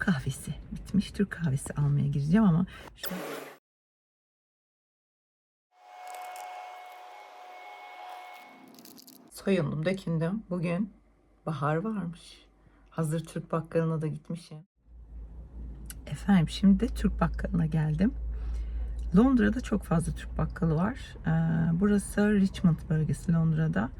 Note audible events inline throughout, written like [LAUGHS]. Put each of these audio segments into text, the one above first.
Kahvesi. Bitmiş Türk kahvesi almaya gireceğim ama şu Soyundum, dökündüm. Bugün bahar varmış. Hazır Türk bakkalına da gitmişim. Efendim şimdi de Türk bakkalına geldim. Londra'da çok fazla Türk bakkalı var. Ee, burası Richmond bölgesi Londra'da.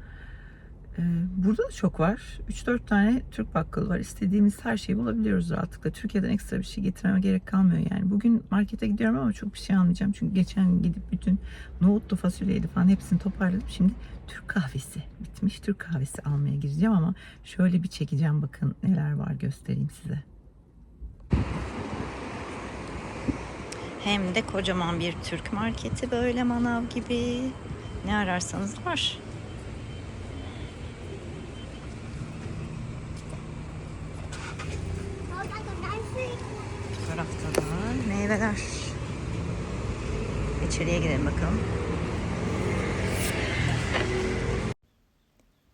Ee, burada da çok var. 3-4 tane Türk bakkalı var. İstediğimiz her şeyi bulabiliyoruz rahatlıkla. Türkiye'den ekstra bir şey getirmeme gerek kalmıyor yani. Bugün markete gidiyorum ama çok bir şey almayacağım. Çünkü geçen gidip bütün nohutlu fasulyeydi falan hepsini toparladım. Şimdi Türk kahvesi bitmiş. Türk kahvesi almaya gireceğim ama şöyle bir çekeceğim bakın neler var göstereyim size. Hem de kocaman bir Türk marketi böyle manav gibi. Ne ararsanız var. Tarafta da meyveler. İçeriye girelim bakalım.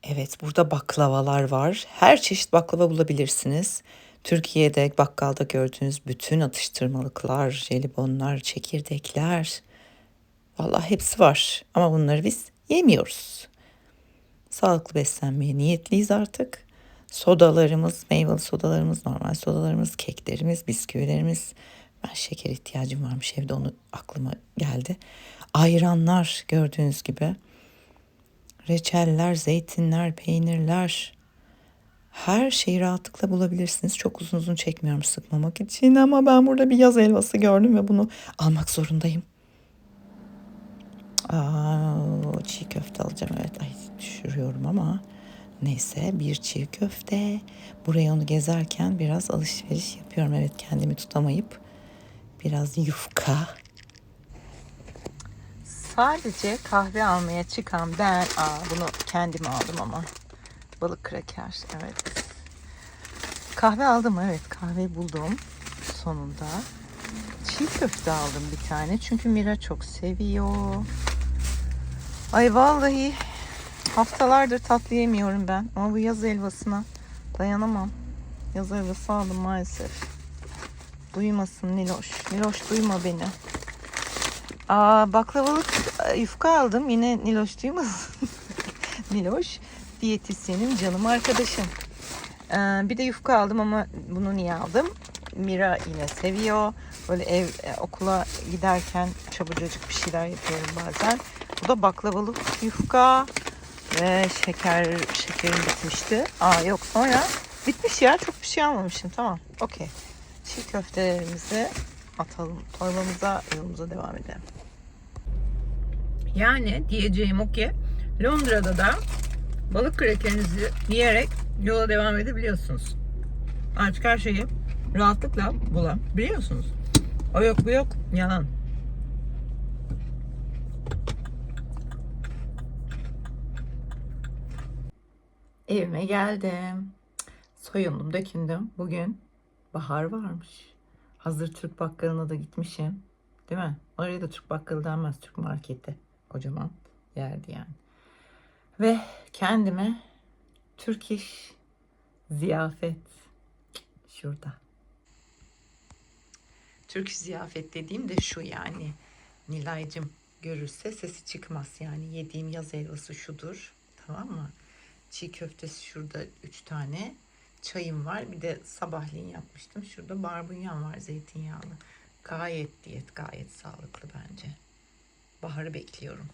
Evet burada baklavalar var. Her çeşit baklava bulabilirsiniz. Türkiye'de bakkalda gördüğünüz bütün atıştırmalıklar, jelibonlar, çekirdekler. Vallahi hepsi var ama bunları biz yemiyoruz. Sağlıklı beslenmeye niyetliyiz artık. Sodalarımız, meyveli sodalarımız, normal sodalarımız, keklerimiz, bisküvilerimiz. Ben şeker ihtiyacım varmış evde onu aklıma geldi. Ayranlar gördüğünüz gibi. Reçeller, zeytinler, peynirler. Her şeyi rahatlıkla bulabilirsiniz. Çok uzun uzun çekmiyorum sıkmamak için ama ben burada bir yaz helvası gördüm ve bunu almak zorundayım. Aa, çiğ köfte alacağım evet. Ay düşürüyorum ama neyse bir çiğ köfte. Buraya onu gezerken biraz alışveriş yapıyorum. Evet kendimi tutamayıp biraz yufka. Sadece kahve almaya çıkan ben, aa bunu kendime aldım ama balık kraker evet. Kahve aldım evet kahve buldum sonunda. Çiğ köfte aldım bir tane çünkü Mira çok seviyor. Ay vallahi haftalardır tatlı yemiyorum ben ama bu yaz helvasına dayanamam. Yaz helvası aldım maalesef. Duymasın Niloş. Niloş duyma beni. Aa, baklavalık yufka aldım. Yine Niloş duymasın. [LAUGHS] Niloş diyetisyenim canım arkadaşım. Ee, bir de yufka aldım ama bunu niye aldım? Mira yine seviyor. Böyle ev e, okula giderken çabucacık bir şeyler yapıyorum bazen. Bu da baklavalık yufka ve şeker şekerim bitmişti. Aa yok sonra bitmiş ya çok bir şey almamışım. Tamam. Okey. Çiğ köftelerimizi atalım torbamıza yolumuza devam edelim. Yani diyeceğim o ki Londra'da da balık krakerinizi yiyerek yola devam edebiliyorsunuz. Artık her şeyi rahatlıkla bulabiliyorsunuz. O yok bu yok yalan. Evime geldim. Soyundum, dökündüm. Bugün bahar varmış. Hazır Türk bakkalına da gitmişim. Değil mi? Oraya da Türk bakkalı denmez. Türk marketi. Kocaman yerdi yani. Ve kendime Türk iş ziyafet şurada. Türk ziyafet dediğim de şu yani. Nilay'cım görürse sesi çıkmaz. Yani yediğim yaz helvası şudur. Tamam mı? Çiğ köftesi şurada üç tane. Çayım var. Bir de sabahleyin yapmıştım. Şurada barbunyam var zeytinyağlı. Gayet diyet, gayet sağlıklı bence. Baharı bekliyorum.